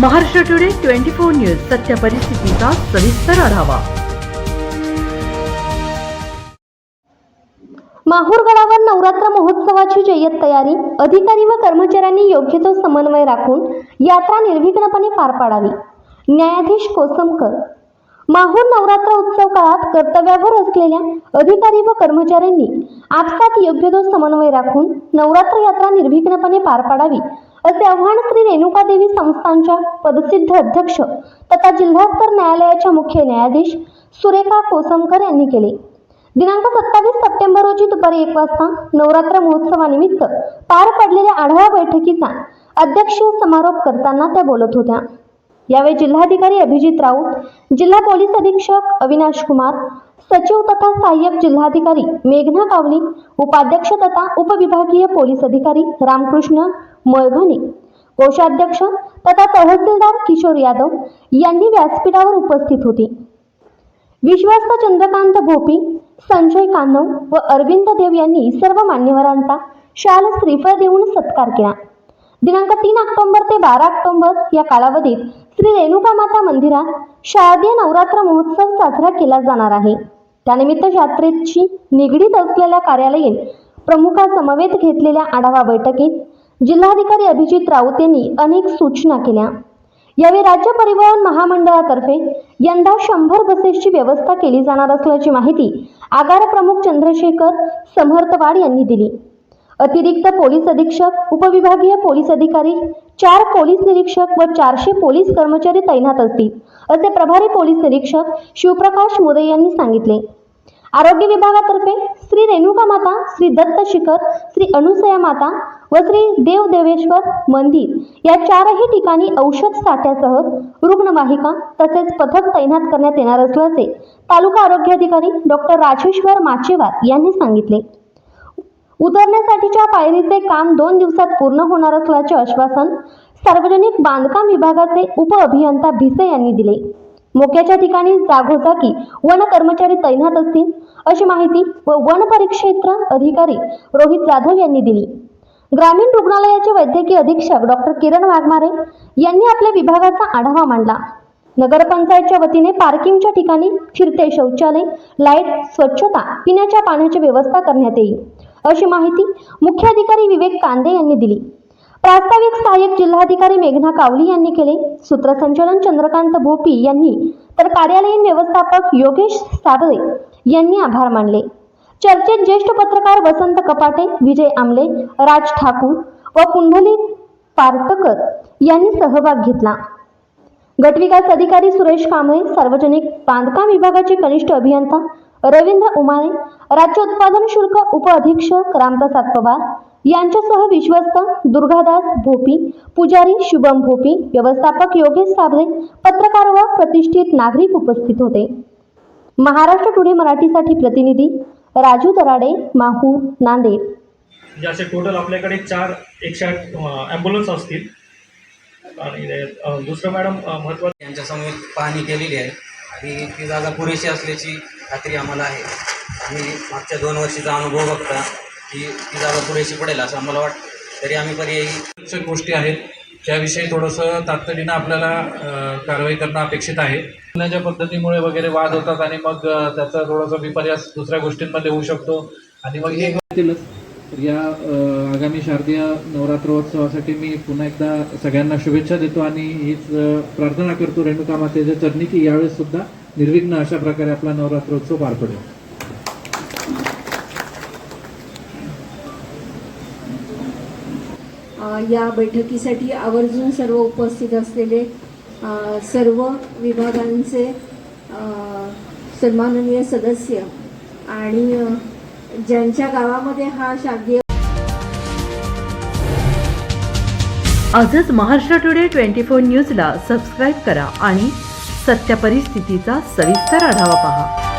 Maharashtra today twenty four news सत्य परिस्थितीचा सविस्तर आढावा. माहूर गडावर नवरात्र महोत्सवाची जय्यत तयारी अधिकारी व कर्मचाऱ्यांनी योग्य तो समन्वय राखून यात्रा निर्विघ्नपणे पार पाडावी. न्यायाधीश कोसमकर माहूर नवरात्र उत्सव काळात कर्तव्यावर असलेल्या अधिकारी व कर्मचाऱ्यांनी आपसात योग्य तो समन्वय राखून नवरात्र यात्रा निर्विघ्नपणे पार पाडावी असे आव्हान श्री रेणुकादेवी संस्थानच्या पदसिद्ध अध्यक्ष तथा जिल्हास्तर न्यायालयाच्या मुख्य न्यायाधीश सुरेखा कोसमकर यांनी केले. दिनांक सत्तावीस सप्टेंबर रोजी दुपारी एक वाजता नवरात्र महोत्सवानिमित्त पार पडलेल्या आढावा बैठकीचा अध्यक्षीय समारोप करताना त्या बोलत होत्या. यावेळी जिल्हाधिकारी अभिजित राऊत जिल्हा पोलीस अधीक्षक अविनाश कुमार सचिव तथा सहाय्यक जिल्हाधिकारी मेघना कावली उपाध्यक्ष तथा उपविभागीय पोलीस अधिकारी रामकृष्ण मळघणे कोषाध्यक्ष तथा तहसीलदार किशोर यादव यांनी व्यासपीठावर उपस्थित होते. विश्वस्त चंद्रकांत भोपी संजय कान्हव व अरविंद देव यांनी सर्व मान्यवरांचा शाल श्रीफळ देऊन सत्कार केला. दिनांक तीन ऑक्टोबर ते बारा ऑक्टोबर या कालावधीत श्री रेणुका माता मंदिरात शारदीय नवरात्र महोत्सव साजरा केला जाणार आहे. त्यानिमित्त यात्रेची निगडीत असलेल्या कार्यालयीन प्रमुखासमवेत घेतलेल्या आढावा बैठकीत जिल्हाधिकारी अभिजित राऊत यांनी अनेक सूचना केल्या. यावेळी राज्य परिवहन महामंडळातर्फे यंदा शंभर बसेसची व्यवस्था केली जाणार असल्याची माहिती आगार प्रमुख चंद्रशेखर समर्थवाड यांनी दिली. अतिरिक्त पोलीस अधीक्षक उपविभागीय पोलीस अधिकारी चार पोलीस निरीक्षक व चारशे पोलीस कर्मचारी तैनात असतील असे प्रभारी पोलीस निरीक्षक शिवप्रकाश मोदे यांनी सांगितले. आरोग्य विभागातर्फे श्री रेणुका माता श्री दत्त शिखर श्री अनुसया माता व श्री देव देवेश्वर मंदिर या चारही ठिकाणी औषध साठ्यासह रुग्णवाहिका तसेच पथक तैनात करण्यात येणार असल्याचे तालुका आरोग्य अधिकारी डॉक्टर राजेश्वर माचेवार यांनी सांगितले. उतरण्यासाठीच्या पायरीचे काम दोन दिवसात पूर्ण होणार असल्याचे आश्वासन सार्वजनिक बांधकाम विभागाचे उप अभियंता भिसे यांनी दिले. मोक्याच्या ठिकाणी जागोजागी वन कर्मचारी तैनात असतील अशी माहिती व वन परिक्षेत्र अधिकारी रोहित जाधव यांनी दिली. ग्रामीण रुग्णालयाचे वैद्यकीय अधीक्षक डॉक्टर किरण वाघमारे यांनी आपल्या विभागाचा आढावा मांडला. नगरपंचायतच्या वतीने पार्किंगच्या ठिकाणी फिरते शौचालय लाइट स्वच्छता पिण्याच्या पाण्याची व्यवस्था करण्यात येईल अशी माहिती मुख्याधिकारी विवेक कांदे यांनी दिली. प्रास्ताविक सहाय्यक जिल्हाधिकारी मेघना कावली यांनी केले. सूत्रसंचालन चंद्रकांत भोपी यांनी तर कार्यालयीन व्यवस्थापक योगेश साबळे यांनी आभार मानले. चर्चेत ज्येष्ठ पत्रकार वसंत कपाटे विजय आमले राज ठाकूर व पुंडली पार्टकर यांनी सहभाग घेतला. गटविकास अधिकारी सुरेश कांबळे सार्वजनिक बांधकाम विभागाचे कनिष्ठ अभियंता रवींद्र उमाळे राज्य उत्पादन शुल्क उप अधीक्षक रामप्रसाद पवार यांच्यासह विश्वस्त दुर्गादास भोपी पुजारी शुभम भोपी व्यवस्थापक योगेश साबळे पत्रकार व प्रतिष्ठित नागरिक उपस्थित होते. महाराष्ट्र टुडे मराठीसाठी प्रतिनिधी राजू दराडे माहूर नांदेड. म्हणजे असे टोटल आपल्याकडे चार एकशे आठ ॲम्ब्युलन्स असतील. आणि अ, दुसरं मॅडम महत्त्वाचं यांच्यासमोर पाहणी केलेली आहे. आणि ती जागा पुरेशी असल्याची खात्री आम्हाला आहे. आम्ही मागच्या दोन वर्षीचा अनुभव बघता की ती जागा पुरेशी पडेल असं आम्हाला वाटतं. तरी आम्ही पर्यायी गोष्टी आहेत. त्याविषयी थोडंसं तातडीनं आपल्याला कारवाई करणं अपेक्षित आहे. बोलण्याच्या पद्धतीमुळे वगैरे वाद होतात आणि मग त्याचा थोडासा विपर्यास दुसऱ्या गोष्टींमध्ये होऊ शकतो. आणि मग हे या आगामी शारदीय नवरात्रोत्सवासाठी मी पुन्हा एकदा सगळ्यांना शुभेच्छा देतो आणि हीच प्रार्थना करतो रेणुका मातेच्या चरणी की यावेळेस सुद्धा निर्विघ्न अशा प्रकारे आपला नवरात्रोत्सव पार पडेल. या बैठकीसाठी आवर्जून सर्व उपस्थित असलेले सर्व विभागांचे सन्माननीय सदस्य आणि ज्यांच्या गावामध्ये हा शारदीय आजच महाराष्ट्र टुडे ट्वेंटी फोर न्यूजला सबस्क्राईब करा आणि सत्य परिस्थितीचा सविस्तर आढावा पहा.